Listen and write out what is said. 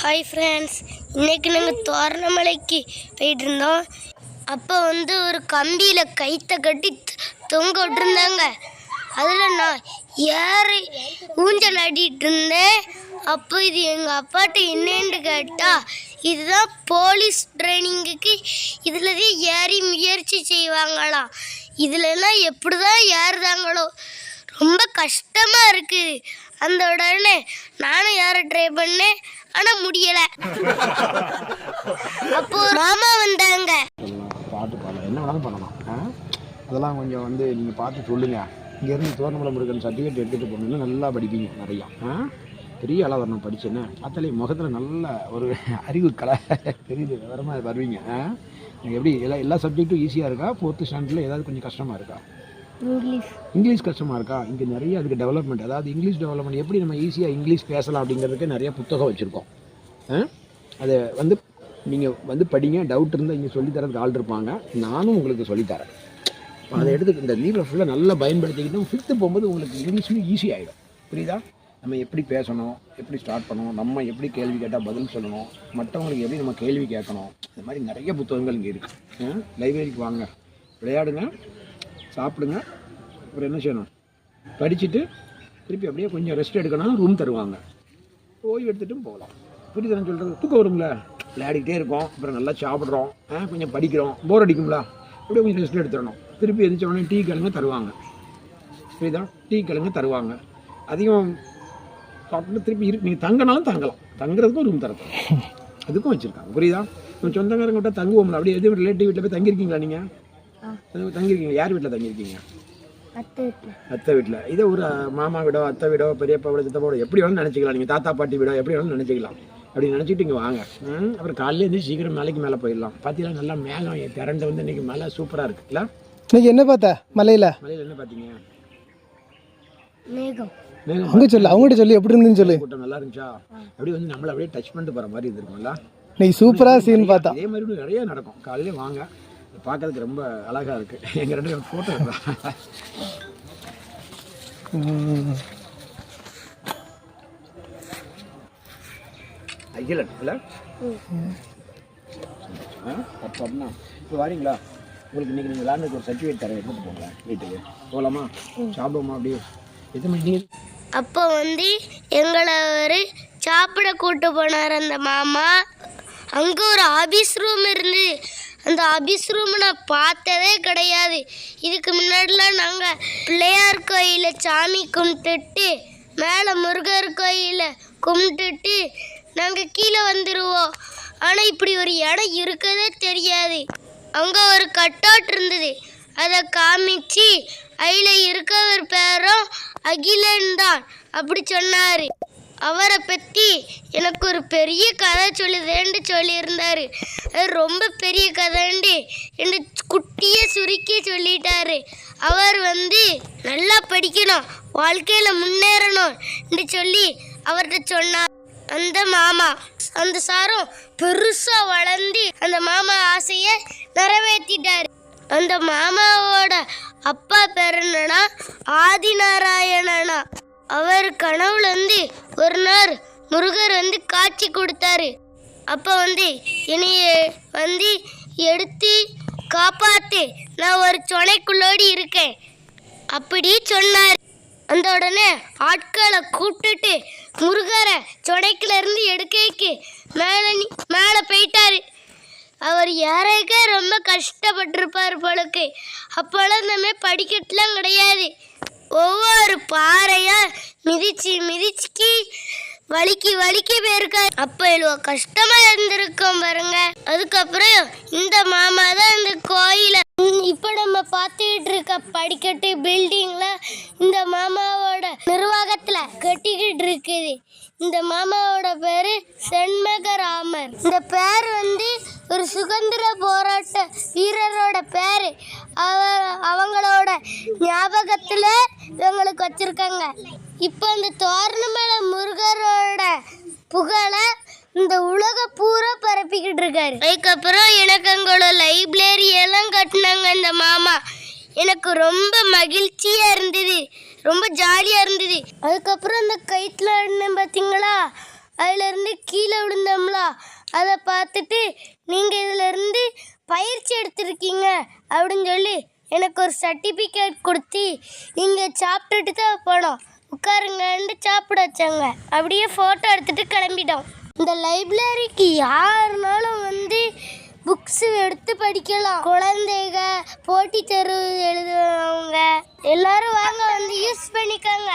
Hi friends இன்றைக்கி நாங்கள் தோரணமலைக்கு போயிட்டு இருந்தோம் அப்போ வந்து ஒரு கம்பியில் கைத்தை கட்டி தொங்க விட்டுருந்தாங்க. அதில் நான் ஏறி ஊஞ்சல் ஆடிட்டு இருந்தேன். அப்போ இது எங்கள் அப்பாட்ட என்னன்னு கேட்டால் இதுதான் போலீஸ் ட்ரைனிங்குக்கு இதில் தான் ஏறி முயற்சி செய்வாங்களாம். இதுலலாம் எப்படி தான் ஏறுதாங்களோ ரொம்ப கஷ்டமாக இருக்குது. அந்த உடனே நானும் யாரை ட்ரை பண்ணேன். ஆனா முடியல. அப்போ மாமா வந்தாங்க. பாட்டு பாடலாம் என்ன வேணாலும் பண்ணலாம் ஆ அதெல்லாம் கொஞ்சம் வந்து நீங்கள் பார்த்து சொல்லுங்கள் இங்கேருந்து தோரணமலை முருகன் சர்டிஃபிகேட் எடுத்துகிட்டு போனீங்கன்னா நல்லா படிப்பீங்க நிறையா. பெரிய ஆளாக வரணும் படிச்சேன்னு அத்தலை முகத்தில் நல்ல ஒரு அறிவு கலை தெரியுது விவரமாக வருவீங்க. ஆ? எப்படி எல்லா எல்லா சப்ஜெக்ட்டும் ஈஸியாக இருக்கா? ஃபோர்த்து ஸ்டாண்டர்டில் ஏதாவது கொஞ்சம் கஷ்டமாக இருக்கா? இங்கிலீஷ் கஷ்டமாக இருக்கா? இங்கே நிறைய அதுக்கு டெவலப்மெண்ட் அதாவது இங்கிலீஷ் டெவலப்மெண்ட் எப்படி நம்ம ஈஸியாக இங்கிலீஷ் பேசலாம் அப்படிங்கிறதுக்கு நிறைய புத்தகம் வச்சுருக்கோம். ஆ? அதை வந்து நீங்கள் வந்து படிங்க டவுட் இருந்தால் இங்கே சொல்லித்தரதுக்கு ஆள் இருப்பாங்க. நானும் உங்களுக்கு சொல்லித்தரேன் அதை எடுத்து இந்த லீவில் ஃபுல்லாக நல்லா பயன்படுத்திக்கிட்டு ஃபிஃப்த்து போகும்போது உங்களுக்கு இங்கிலீஷும் ஈஸி ஆகிடும் புரியுதா? நம்ம எப்படி பேசணும் எப்படி ஸ்டார்ட் பண்ணணும் நம்ம எப்படி கேள்வி கேட்டால் பதில் சொல்லணும் மற்றவங்களுக்கு எப்படி நம்ம கேள்வி கேட்கணும் இந்த மாதிரி நிறைய புத்தகங்கள் இங்கே இருக்குது லைப்ரரிக்கு வாங்க. விளையாடுங்க சாப்பிடுங்க அப்புறம் என்ன செய்யணும்? படிச்சுட்டு திருப்பி அப்படியே கொஞ்சம் ரெஸ்ட் எடுக்கணும் ரூம் தருவாங்க. ஓய்வு எடுத்துட்டும் போகலாம். புரியுது நான் சொல்கிறது தூக்கம் வரும்ல? விளையாடிக்கிட்டே இருக்கோம். அப்புறம் நல்லா சாப்பிட்றோம். ஆ கொஞ்சம் படிக்கிறோம். போர் அடிக்கும்ல? அப்படியே கொஞ்சம் ரெஸ்ட் எடுத்துடணும். திருப்பி எந்திரிச்ச உடனே டீ கிழங்கு தருவாங்க. புரியுதா? டீ கிழங்கு தருவாங்க. அதிகம் சாப்பிட்டு திருப்பி இரு நீங்கள் தங்கினாலும் தங்கலாம். தங்குறதுக்கும் ரூம் தரது அதுக்கும் வச்சுருக்காங்க. புரியுதா? நம்ம சொந்தக்காரங்க விட்டால் தங்குவோம்ல. அப்படியே எதுவும் ரிலேட்டிவ் வீட்டில் போய் தங்கியிருக்கீங்களா நீங்கள் தங்கியிருக்கீங்க. யார் வீட்டில் தங்கியிருக்கீங்க? அத்தை வீட்டில் இதே ஒரு மாமா வீடோ அத்தை வீடோ பெரியப்பா வீடோ சித்தப்பா வீடோ எப்படி வேணாலும் நினச்சிக்கலாம். நீங்கள் தாத்தா பாட்டி வீடோ எப்படி வேணாலும் நினச்சிக்கலாம். அப்படி நினச்சிட்டு இங்கே வாங்க. அப்புறம் காலையில இருந்து சீக்கிரம் மலைக்கு மேலே போயிடலாம். பார்த்தீங்கன்னா நல்லா மேகம் திரண்டு வந்து இன்னைக்கு மலை சூப்பராக இருக்குல்ல இன்னைக்கு என்ன பார்த்த? மலையில? மலையில் என்ன பார்த்தீங்க? மேகம். மேகம் அவங்க சொல்லு அவங்ககிட்ட சொல்லு எப்படி இருந்துன்னு சொல்லு. கூட்டம் நல்லா இருந்துச்சா? அப்படியே வந்து நம்மளை அப்படியே டச் பண்ணிட்டு போகிற மாதிரி இருந்திருக்கும்ல இன்னைக்கு சூப்பரா சீன் பார்த்தா. இதே மாதிரி நிறைய நடக்கும். காலையிலே வாங்க. பார்க்கறதுக்கு ரொம்ப அழகாக இருக்குது எங்கள் ரெண்டு பேரும் ஃபோட்டோ அகிலன் இல்லை ஆ? அப்போ அப்படின்னா இப்போ வரீங்களா? உங்களுக்கு இன்றைக்கி நீங்கள் விளாண்டுக்கு ஒரு சர்டிஃபிகேட் தரேன் எடுத்துகிட்டு போங்களேன் வீட்டுக்கு. போகலாமா சாப்பிடுவோமா அப்படியே? எத்தனை மணி அப்போ வந்து எங்களை ஒரு சாப்பிட கூட்டு போனார் அந்த மாமா. அங்கே ஒரு ஆஃபீஸ் ரூம் இருந்து அந்த ஆபீஸ் ரூம் நான் பார்த்ததே கிடையாது. இதுக்கு முன்னாடிலாம் நாங்கள் பிள்ளையார் கோயிலில் சாமி கும்பிட்டுட்டு மேலே முருகர் கோயிலில் கும்பிட்டுட்டு நாங்கள் கீழே வந்துடுவோம் ஆனால் இப்படி ஒரு இடம் இருக்கதே தெரியாது. அங்கே ஒரு கட்டவுட் இருந்தது. அதை காமிச்சு அதில் இருக்கவர் பேரும் அகிலன் தான். அப்படி சொன்னார். அவரை பற்றி எனக்கு ஒரு பெரிய கதை சொல்லுதேன்னு சொல்லியிருந்தார். அது ரொம்ப பெரிய கதைண்டு என்று குட்டியை சுருக்கி சொல்லிட்டாரு. அவர் வந்து நல்லா படிக்கணும் வாழ்க்கையில் முன்னேறணும் என்று சொல்லி அவர்கிட்ட சொன்னார். அந்த மாமா அந்த சாரும் பெருசாக வளர்ந்து அந்த மாமா ஆசையை நிறைவேற்றிட்டார். அந்த மாமாவோட அப்பா பேர் என்னன்னா ஆதிநாராயணனா. அவர் கனவுல வந்து ஒரு நாள் முருகர் வந்து காட்சி கொடுத்தாரு. அப்போ வந்து என்னைய வந்து எடுத்து காப்பாத்து. நான் ஒரு சொனைக்குள்ளோடி இருக்கேன். அப்படி சொன்னார். அந்த உடனே ஆட்களை கூப்பிட்டுட்டு முருகரை சொடைக்குல இருந்து எடுக்கைக்கு மேலே மேலே போயிட்டாரு. அவர் ஏறக்க ரொம்ப கஷ்டப்பட்டிருப்பார் போலுக்கு. அப்போல்லாம் இந்தமாரி படிக்கட்டுலாம் கிடையாது. ஒவ்வொரு பாறையா மிதிச்சு மிதிச்சுக்கி வலிக்கு வலிக்கு போயிருக்காரு அப்போ இவ்வளோ கஷ்டமா இருந்திருக்கோம் பாருங்க. அதுக்கப்புறம் இந்த மாமா தான் இந்த கோயிலை இப்போ நம்ம பார்த்துக்கிட்டு இருக்க படிக்கட்டு பில்டிங்ல இந்த மாமாவோட நிர்வாகத்தில் கட்டிக்கிட்டு இருக்குது. இந்த மாமாவோட பேரு செண்மகராமர். இந்த பேர் வந்து ஒரு சுதந்திர போராட்ட வீரரோட பேர். அவர் அவங்கள ஞாபகத்தில் இவங்களுக்கு வச்சிருக்காங்க. இப்போ இந்த தோரணமலை முருகரோட புகழை இந்த உலக பூரா பரப்பிக்கிட்டு இருக்காரு. அதுக்கப்புறம் எனக்கு அங்கோட லைப்ரரி எல்லாம் கட்டினாங்க இந்த மாமா. எனக்கு ரொம்ப மகிழ்ச்சியா இருந்தது. ரொம்ப ஜாலியா இருந்தது. அதுக்கப்புறம் இந்த கைத்துல இருந்தேன் பார்த்தீங்களா அதுலேருந்து கீழே விழுந்தோம்ல. அதை பார்த்துட்டு நீங்கள் இதிலேருந்து பயிற்சி எடுத்திருக்கீங்க அப்படின்னு சொல்லி எனக்கு ஒரு சர்டிஃபிகேட் கொடுத்து இங்கே சாப்பிட்டுட்டு தான் போனோம். உட்காருங்கன்னு சாப்பிட வச்சாங்க. அப்படியே ஃபோட்டோ எடுத்துட்டு கிளம்பிட்டோம். இந்த லைப்ரரிக்கு யாருனாலும் வந்து புக்ஸ் எடுத்து படிக்கலாம். குழந்தைங்க போட்டி தேர்வு எழுதுறவங்க எல்லாரும் வாங்க வந்து யூஸ் பண்ணிக்கோங்க.